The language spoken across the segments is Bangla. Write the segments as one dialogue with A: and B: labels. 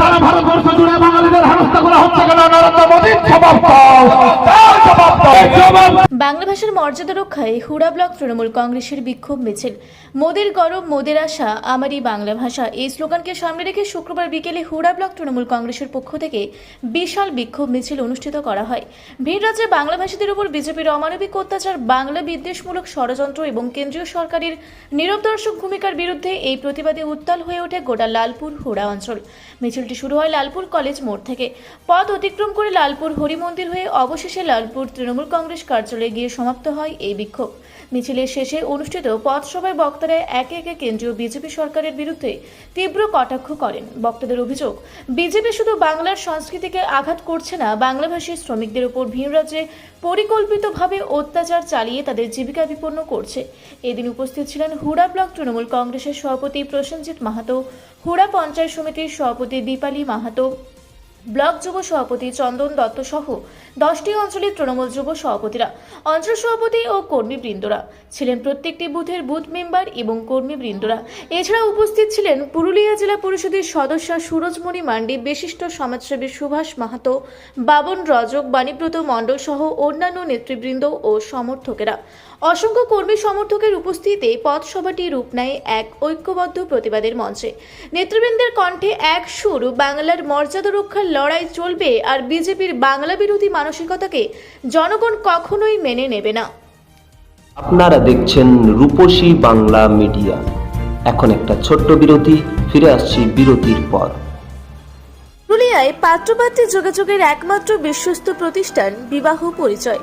A: সারা ভারতবর্ষ জুড়ে বাঙালিদের হেনস্থা করা হচ্ছে কেন নরেন্দ্র মোদীর জবাব
B: বাংলা ভাষার মর্যাদা রক্ষায় হুড়া ব্লক তৃণমূল কংগ্রেসের বিক্ষোভ মিছিল। মোদের গরম, মোদের আশা, আমারই বাংলা ভাষা। এই স্লোগানকে সামনে রেখে শুক্রবার বিকেলে হুড়া ব্লক তৃণমূল কংগ্রেসের পক্ষ থেকে বিশাল বিক্ষোভ মিছিল অনুষ্ঠিত করা হয়। ভিড় রাজ্যে বাংলা ভাষীদের উপর বিজেপির অমানবিক অত্যাচার, বাংলা বিদ্বেষমূলক ষড়যন্ত্র এবং কেন্দ্রীয় সরকারের নীরব দর্শক ভূমিকার বিরুদ্ধে এই প্রতিবাদে উত্তাল হয়ে ওঠে গোটা লালপুর হুড়া অঞ্চল। মিছিলটি শুরু হয় লালপুর কলেজ মোড় থেকে। পথ অতিক্রম করে লালপুর হরিমন্দির হয়ে অবশেষে লালপুর তৃণমূল কংগ্রেস কার্যালয়ে গিয়ে সমাপ্ত হয় এই বিক্ষোভ। মিছিলের শেষে অনুষ্ঠিত পথসভায় বক্তারা একে একে কেন্দ্রীয় বিজেপি সরকারের বিরুদ্ধে তীব্র কটাক্ষ করেন। বক্তাদের অভিযোগ, বিজেপি শুধু বাংলার সংস্কৃতিকে আঘাত করছে না, বাংলাভাষী শ্রমিকদের উপর ভিন রাজ্যে পরিকল্পিতভাবে অত্যাচার চালিয়ে তাদের জীবিকা বিপন্ন করছে। এদিন উপস্থিত ছিলেন হুড়া ব্লক তৃণমূল কংগ্রেসের সভাপতি প্রসেনজিৎ মাহাতো, হুড়া পঞ্চায়েত সমিতির সভাপতি দীপালি মাহাতো ব্লক যুব সভাপতি চন্দন দত্ত সহ দশটি অঞ্চলের তৃণমূল যুব সভাপতিরা, অঞ্চল সভাপতি ও কর্মীবৃন্দরা ছিলেন প্রত্যেকটি বুথের বুথ মেম্বার এবং কর্মীবৃন্দরা এছাড়া উপস্থিত ছিলেন পুরুলিয়া জেলা পরিষদের সদস্য সুরজমণি মান্ডি, বিশিষ্ট সমাজসেবী সুভাষ মাহাতো, বাবন রজক, বাণীব্রত মণ্ডল সহ অন্যান্য নেতৃবৃন্দ ও সমর্থকেরা। অসংখ্য কর্মী সমর্থকের উপস্থিতিতে পথসভাটি রূপ নেয় এক ঐক্যবদ্ধ প্রতিবাদের মঞ্চে। নেতৃবৃন্দের কণ্ঠে এক সুর বাংলার মর্যাদা রক্ষার লড়াই চলবে আর বিজেপির বাংলা বিরোধী মানসিকতাকে জনগণ কখনোই মেনে নেবে না।
C: আপনারা দেখছেন রূপসী বাংলা মিডিয়া। এখন একটা ছোট্ট বিরতি ফিরে আসছি বিরতির পর।
B: পুরুলিয়ায় পাত্রপাত্রী যোগাযোগের একমাত্র বিশ্বস্ত প্রতিষ্ঠান বিবাহ পরিচয়।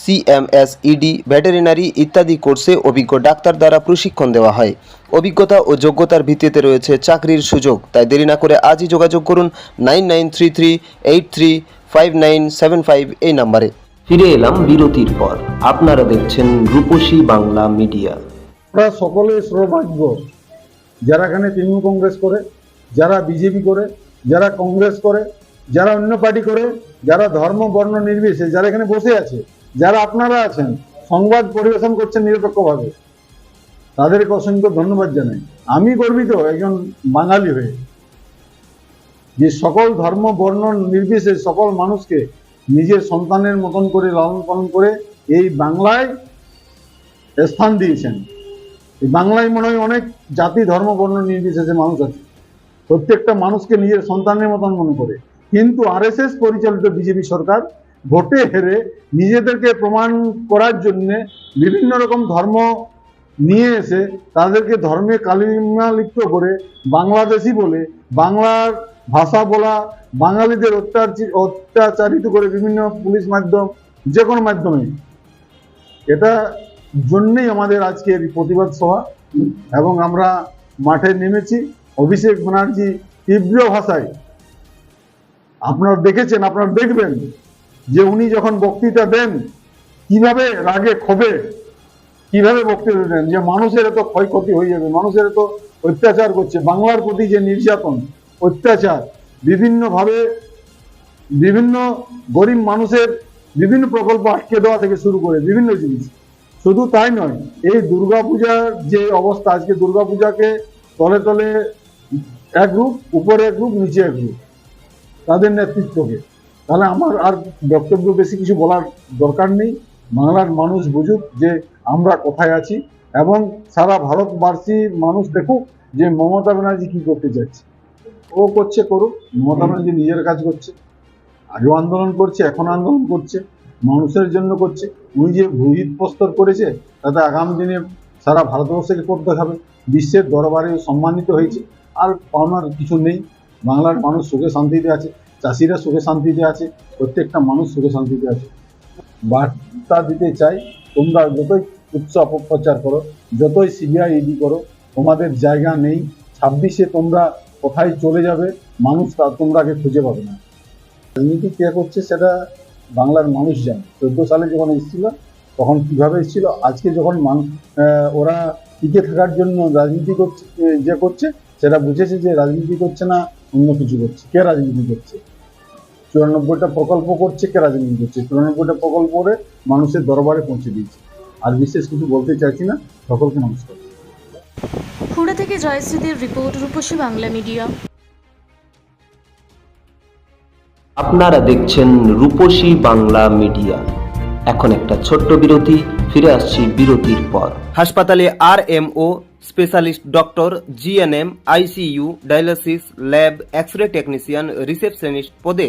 C: CMS ED veterinary ইত্যাদি কোর্সে অভিজ্ঞ ডাক্তার দ্বারা প্রশিক্ষণ দেওয়া হয়। অভিজ্ঞতা ও যোগ্যতার ভিত্তিতে রয়েছে চাকরির সুযোগ। তাই দেরি না করে আজই যোগাযোগ করুন nine nine three three eight three five nine seven five এই নাম্বারে। ফিরে এলাম বিরতির পর। আপনারা দেখছেন রূপসী বাংলা মিডিয়া।
D: আমরা সকলে সৌভাগ্য। যারা এখানে তৃণমূল কংগ্রেস করে যারা বিজেপি করে যারা কংগ্রেস করে যারা অন্য পার্টি করে যারা ধর্ম বর্ণ নির্বিশেষে যারা এখানে বসে আছে যারা আপনারা আছেন, সংবাদ পরিবেশন করছেন নিরপেক্ষভাবে, তাদেরকে অসংখ্য ধন্যবাদ জানাই। আমি গর্বিত একজন বাঙালি হয়ে, যে সকল ধর্ম, বর্ণ, নির্বিশেষ সকল মানুষকে নিজের সন্তানের মতন করে লালন পালন করে এই বাংলায় স্থান দিয়েছেন। এই বাংলায় মনে হয় অনেক জাতি, ধর্ম, বর্ণ নির্বিশেষে মানুষ আছে। প্রত্যেকটা মানুষকে নিজের সন্তানের মতন মনে করে। কিন্তু আরএসএস পরিচালিত বিজেপি সরকার ভোটে হেরে নিজেদেরকে প্রমাণ করার জন্য বিভিন্ন রকম ধর্ম নিয়ে এসে তাদেরকে ধর্মে কালিমা লিপ্ত করে বাংলাদেশি বলে বাংলার ভাষা বলা, বাঙালিদের অত্যাচারিত করে বিভিন্ন পুলিশ মাধ্যম, যে কোনো মাধ্যমে। এটা জন্যই আমাদের আজকের প্রতিবাদ সভা এবং আমরা মাঠে নেমেছি। অভিষেক ব্যানার্জি তীব্র ভাষায়। আপনারা দেখেছেন, আপনারা দেখবেন যে উনি যখন বক্তৃতা দেন, কীভাবে রাগে ক্ষোভে, কীভাবে বক্তৃতা দেন? যে মানুষের এত ক্ষয়ক্ষতি হয়ে যাবে, মানুষের এত অত্যাচার করছে, বাংলার প্রতি যে নির্যাতন, অত্যাচার, বিভিন্নভাবে বিভিন্ন গরিব মানুষের বিভিন্ন প্রকল্প আটকে দেওয়া থেকে শুরু করে বিভিন্ন জিনিস। শুধু তাই নয়, এই দুর্গাপূজার যে অবস্থা, আজকে দুর্গাপূজাকে তলে তলে এক গ্রুপ উপরে এক গ্রুপ নিচে এক গ্রুপ তাদের নেতৃত্বকে। তাহলে আমার আর বক্তব্য বেশি কিছু বলার দরকার নেই। বাংলার মানুষ বুঝুক যে আমরা কোথায় আছি এবং সারা ভারতবাসীর মানুষ দেখুক যে মমতা ব্যানার্জি কি করতে যাচ্ছে ও করছে, করুক। মমতা ব্যানার্জি নিজের কাজ করছে। আগেও আন্দোলন করছে, এখন আন্দোলন করছে, মানুষের জন্য করছে। উনি যে ভূহিত প্রস্তর করেছে, তাতে আগামী দিনে সারা ভারতবর্ষকে পথ দেখাবে বিশ্বের দরবারে সম্মানিত হয়েছে। আর পাওনার কিছু নেই। বাংলার মানুষ সুখে শান্তিতে আছে। চাষিরা সুখে শান্তিতে আছে, প্রত্যেকটা মানুষ সুখে শান্তিতে আছে। বার্তা দিতে চাই, তোমরা যতই উচ্চ অপপ্রচার করো, যতই সিবিআই ইডি করো, তোমাদের জায়গা নেই। ছাব্বিশে তোমরা কোথায় চলে যাবে, মানুষ তা তোমরাকে খুঁজে পাবে না। রাজনীতি কে করছে সেটা বাংলার মানুষ জানে। চোদ্দ সালে যখন এসেছিল, তখন কীভাবে এসেছিল, আজকে যখন মান- ওরা টিকে থাকার জন্য রাজনীতি করছে যে করছে, সেটা বুঝেছে যে রাজনীতি করছে না, অন্য কিছু করছে। কে রাজনীতি করছে? চুরানব্বইটা প্রকল্প করছে কে রাজনীতি করছে? চুরানব্বইটা প্রকল্প করে মানুষের দরবারে পৌঁছে দিয়েছে। আর বিশেষ কিছু বলতে চাইছি না সকলকে নমস্কার।
B: হুড়া থেকে জয়শ্রীদের রিপোর্ট রূপসী বাংলা মিডিয়া।
C: আপনারা দেখছেন রূপসী বাংলা মিডিয়া। এখন একটা ছোট্ট বিরতি ফিরে আসছি বিরতির পর। হাসপাতালে R M O specialist doctor GNM ICU dialysis lab X ray technician receptionist পদে